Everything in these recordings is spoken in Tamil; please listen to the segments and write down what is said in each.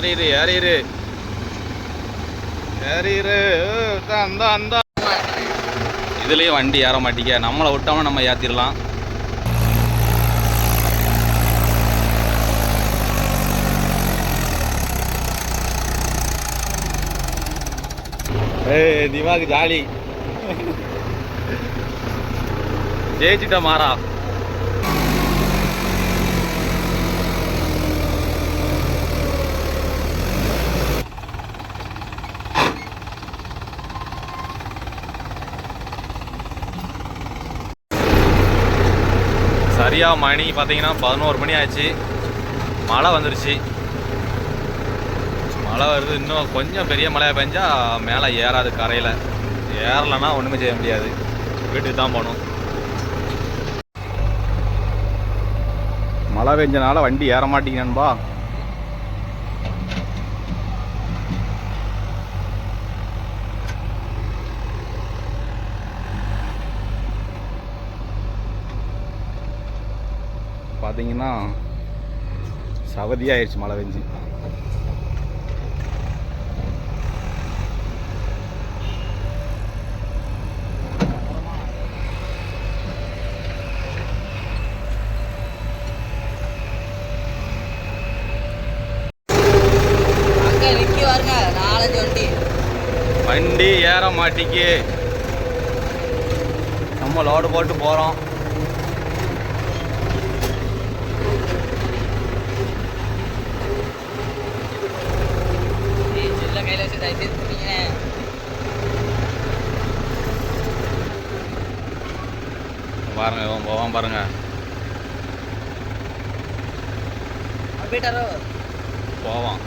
ஏறிரு ஏறிரு. ஏறிரு அந்த அந்த இதுலயும் வண்டி ஏற மாட்டிக்க நம்மளை விட்டோம்னா நம்ம ஏத்திடலாம் ஏய் திவாக்கு ஜாலி. ஜெயிச்சிட்ட மாறா. சரியாக மணி பார்த்தீங்கன்னா பதினோரு மணி ஆச்சு மழை வந்துருச்சு. மழை வருது. இன்னும் கொஞ்சம் பெரிய மழையாக பெஞ்சால் மேலே ஏறாது கரையில். ஏறலைன்னா ஒன்றுமே செய்ய முடியாது. வீட்டுக்கு தான் போகணும். மழை பெஞ்சனால வண்டி ஏற மாட்டேங்கன்பா பார்த்தீங்கன்னா சவதியாயிருச்சு மழை பெஞ்சு. வண்டி. ஏற மாட்டிக்கு. நம்ம லோடு போட்டு போகிறோம் சில்ல கையில வச்சு தயவு செய்து பாருங்க இவன் போவான் பாருங்க போயிட்டாரோ போவான்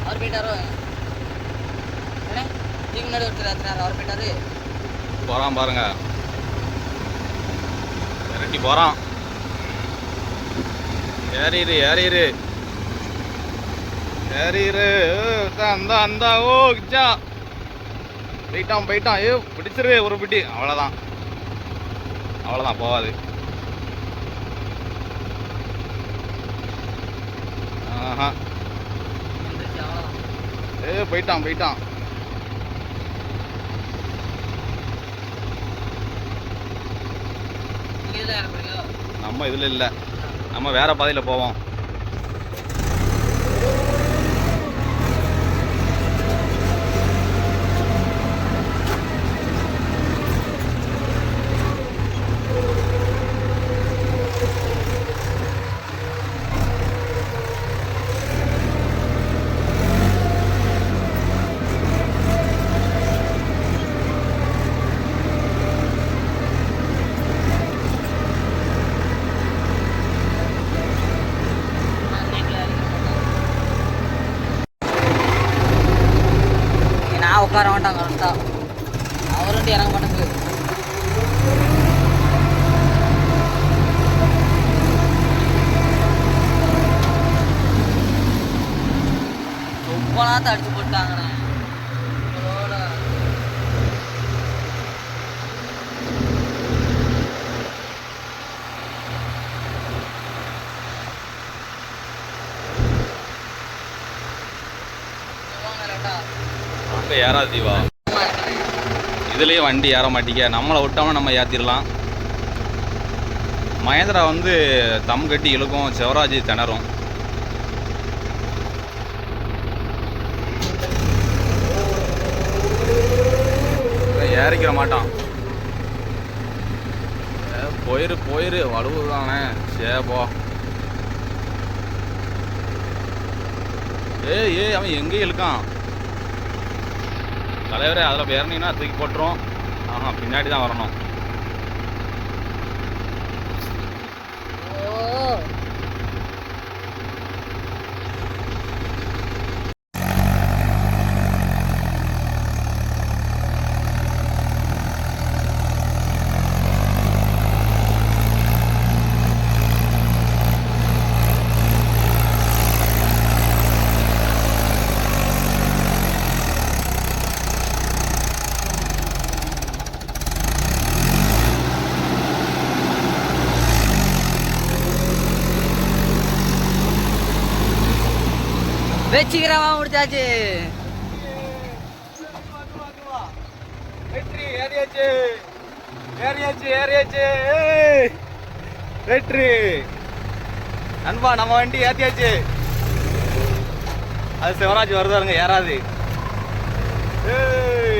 அவர் போயிட்டாரோ என்ன இதுக்கு முன்னாடி ஒருத்தர் ஏத்துனாரு அவர் போயிட்டாரு போகிறான் பாருங்க விரட்டி போகிறான் ஏறிரு ஏறிரு. ஏறிரு அந்த அந்த ஓ கிச்சா. போயிட்டான் போயிட்டான். ஏ பிடிச்சிரு ஒரு பிடி. அவ்வளோதான் அவ்வளோதான் போகாது. ஆஹா. ஏ போயிட்டான் போயிட்டான். நம்ம இதில் இல்லை. நம்ம வேறு பாதையில் போவோம். அங்கே ஏறாது தீவா இதுலேயும் வண்டி ஏற மாட்டிக்க நம்மளை விட்டோம்னா நம்ம ஏற்றிடலாம் மகேந்திரா வந்து தம் கட்டி இழுக்கும். சிவராஜ் திணறும். ஏறிக்கிற மாட்டான். ஏ, போயிரு போயிரு. வலுவு தானே சேபோ ஏய் ஏய் அவன் எங்கேயும் இழுக்கான்? தலைவரே அதில் ஏறினீங்கன்னா தூக்கி போட்டுரும். ஆஹா பின்னாடி தான் வரணும். ஓ. சீக்கிரமா முடிச்சாச்சு. வெற்றி ஏறியாச்சு. ஏறியாச்சு ஏறியாச்சு. வெற்றி. நண்பா நம்ம வண்டி ஏத்தியாச்சு. அது சிவராஜ் வருதாருங்க ஏறாது.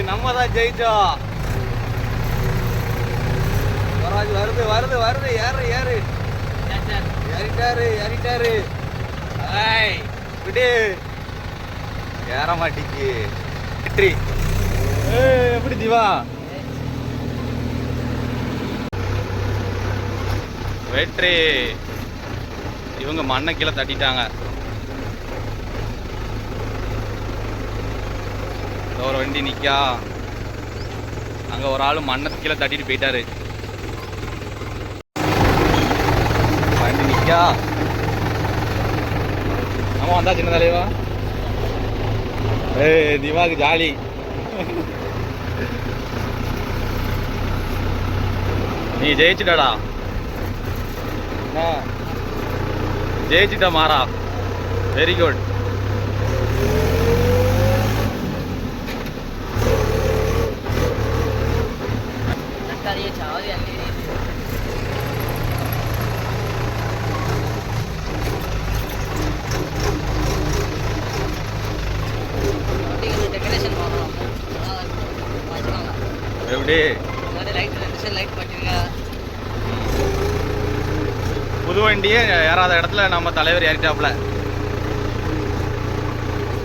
நம்ம தான் ஜெயிச்சோம். சிவராஜ் வருது வருது வருது. ஏறு ஏறு. ஏறிட்டாரு ஏறிட்டாரு. விடு. ஏற மாட்டிக்கு வெற்றி எப்படி திவா? வெற்றி. இவங்க மண்ணை கீழே தட்டிட்டாங்க. ஒரு வண்டி நிக்கா. அங்க ஒரு ஆளு மண்ணை கீழே தட்டிட்டு போயிட்டாரு. வண்டி நிக்கா. நம்ம வந்தா சின்ன தலைவா. ஏய் திவாக்கு ஜாலி நீ ஜெயிச்சிட்டடா என்ன? ஜெயிச்சிட்ட மாறா வெரி குட் தக்காளியை சாவதி டெக்கரேஷன் பண்ணணும் வச்சுக்கோங்க எப்படி? லைட் ரெண்டு லைட் பண்ணிருங்க புது வண்டியே ஏறாத இடத்துல நம்ம தலைவர் ஏறிட்டாப்புல.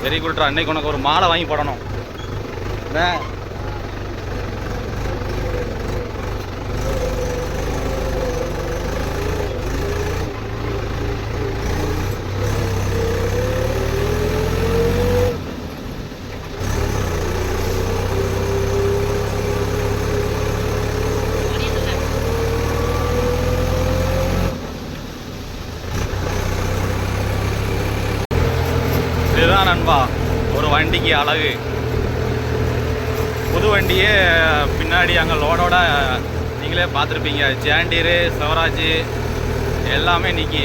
வெரி குட்ரா அன்னைக்கு உனக்கு ஒரு மாலை வாங்கி போடணும். என்ன? இதுதான் நண்பா ஒரு வண்டிக்கு அழகு. புது வண்டியே பின்னாடி அங்கே லோடோட நீங்களே பார்த்துருப்பீங்க. ஜாண்டீரு சிவராஜ் எல்லாமே நிக்கி.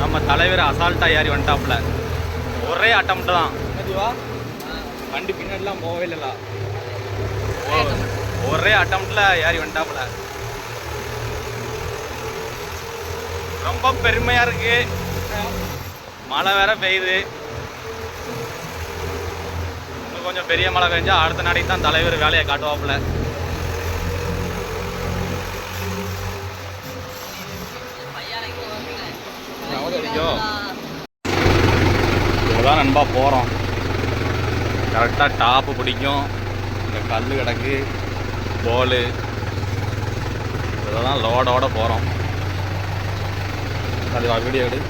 நம்ம தலைவர் அசால்ட்டாக ஏறி வந்துட்டாப்புல. ஒரே அட்டம்ப்ட் தான். வண்டி பின்னாடிலாம் போகவே இல்லைல்ல ஒரே அட்டம்ப்ட்ல ஏறி வந்துட்டாப்புல. ரொம்ப பெருமையா இருக்கு. மழை வேற பெய்யுது. கொஞ்சம் பெரிய மழை பெஞ்சா அடுத்த நாளைக்கு தான் தலைவர் வேலையை காட்டுவாப்புல. தான் நண்பா போகிறோம் கரெக்டாக டாப்பு பிடிக்கும். இந்த கல் கிடக்கு போலு இதெல்லாம் லோடோட போகிறோம் அது வீடியோ எடு.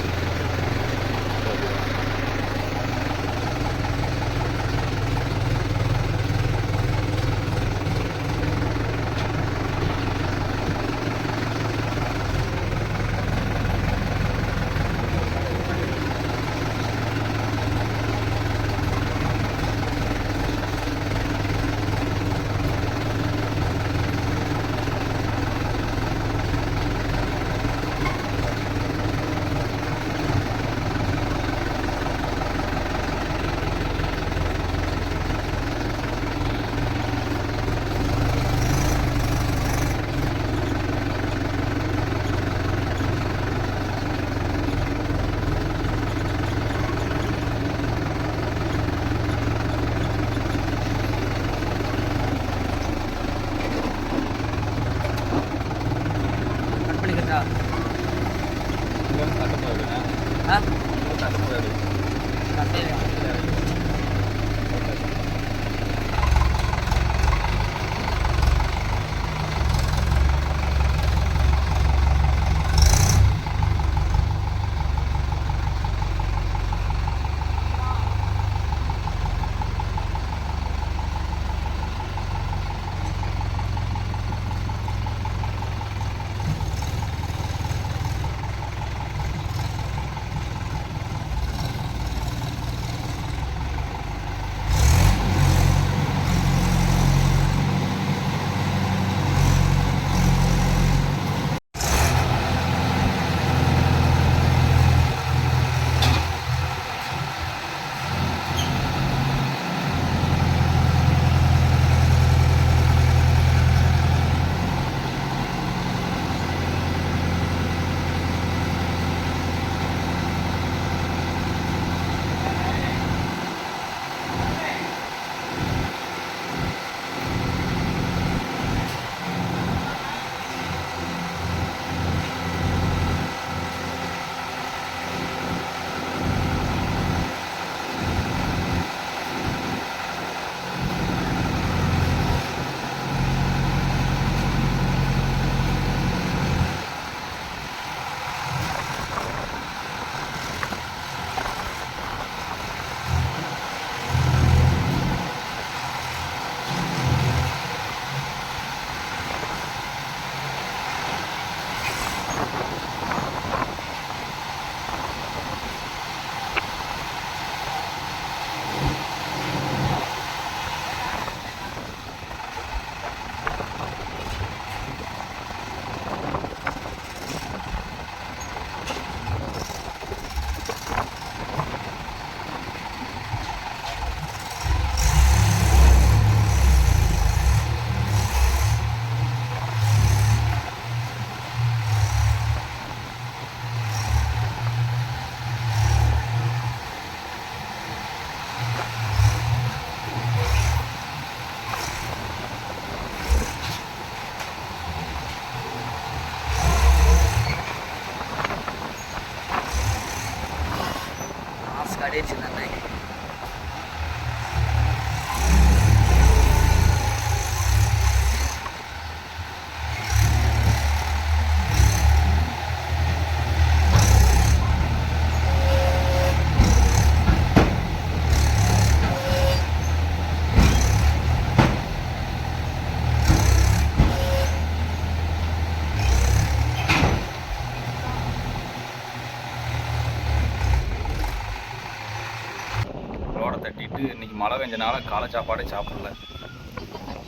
இன்னைக்கு நாளாக காலை சாப்பாடே சாப்பிடல.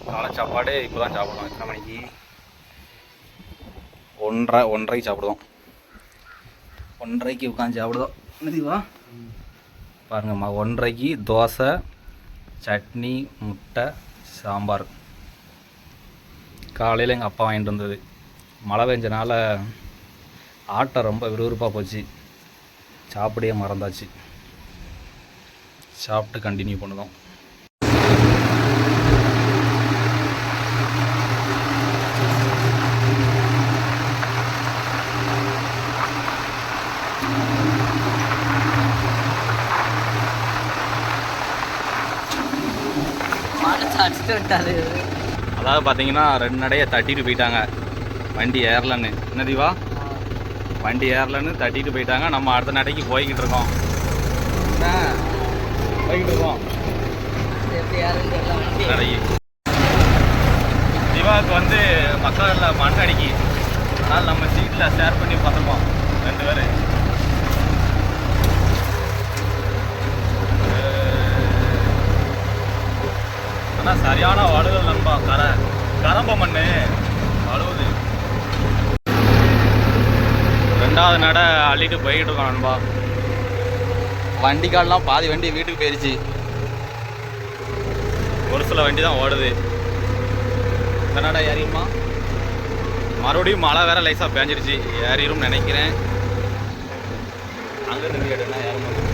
காலை சாப்பாடே இப்போ தான் சாப்பிடுவோம் எத்தனை மணிக்கு? ஒன்றரை ஒன்றரைக்கு சாப்பிடுவோம். ஒன்றரைக்கு உட்காந்து சாப்பிடுவோம். என்னதுவா பாருங்கம்மா ஒன்றரைக்கு தோசை சட்னி முட்டை சாம்பார். காலையில் எங்கள் அப்பா வாங்கிட்டு வந்தது. மழை பெஞ்சனால ஆட்டை ரொம்ப விறுவிறுப்பாக போச்சு. சாப்பிடையே மறந்தாச்சு. சாப்பிட்டு கண்டினியூ பண்ணுதோம். அடிச்சுட்டு அதாவது பார்த்தீங்கன்னா ரெண்டு நடையை தட்டிட்டு போயிட்டாங்க. வண்டி ஏறலன்னு. என்ன தீவா? வண்டி ஏறலன்னு தட்டிட்டு போயிட்டாங்க. நம்ம அடுத்த நடைக்கு போய்கிட்டு இருக்கோம்? போய்கிட்டு இருக்கோம். நடைக்கு. திவாவுக்கு வந்து மக்களில் மண் அடிக்கி அதனால் நம்ம சீட்டில் ஷேர் பண்ணி பார்த்துருக்கோம் ரெண்டு பேர் ஆனால் சரியான வழுவல் நண்பா கரை கரம்ப மண் வலுவுது ரெண்டாவது நடை அள்ளிட்டு போய்கிட்டு இருக்கோம் நண்பா. வண்டிக்கால்லாம் பாதி வண்டி வீட்டுக்கு போயிடுச்சு ஒரு சில வண்டி தான் ஓடுது. இந்த நட ஏறியுமா மறுபடியும் மழை வேற லைஸாக பேஞ்சிடுச்சு ஏறிடும் நினைக்கிறேன். அங்கே இருந்து கேட்டேன்னா ஏறும்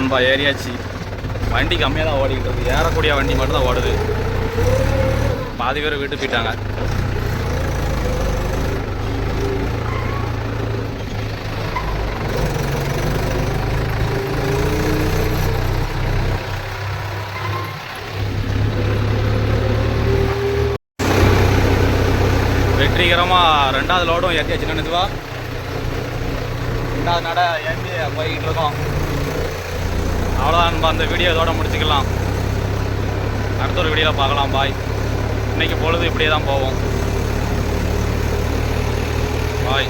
நண்பா ஏறியாச்சு. வண்டி கம்மியாக தான் ஓடிக்கிட்டு இருக்கு. ஏறக்கூடிய வண்டி மட்டும் தான் ஓடுது. பாதி பேர் வீட்டு போயிட்டாங்க. வெற்றிகரமாக ரெண்டாவது லோடும் ஏற்றியாச்சு நினைச்சுவா ரெண்டாவது நட ஏற்றி போய்கிட்டு இருக்கோம். அவ்வளோதான் நம்ம அந்த வீடியோ இதோட முடிச்சுக்கலாம். அடுத்த ஒரு வீடியோவில் பார்க்கலாம். பாய் இன்றைக்கி பொழுது இப்படியே தான் போவோம் பாய்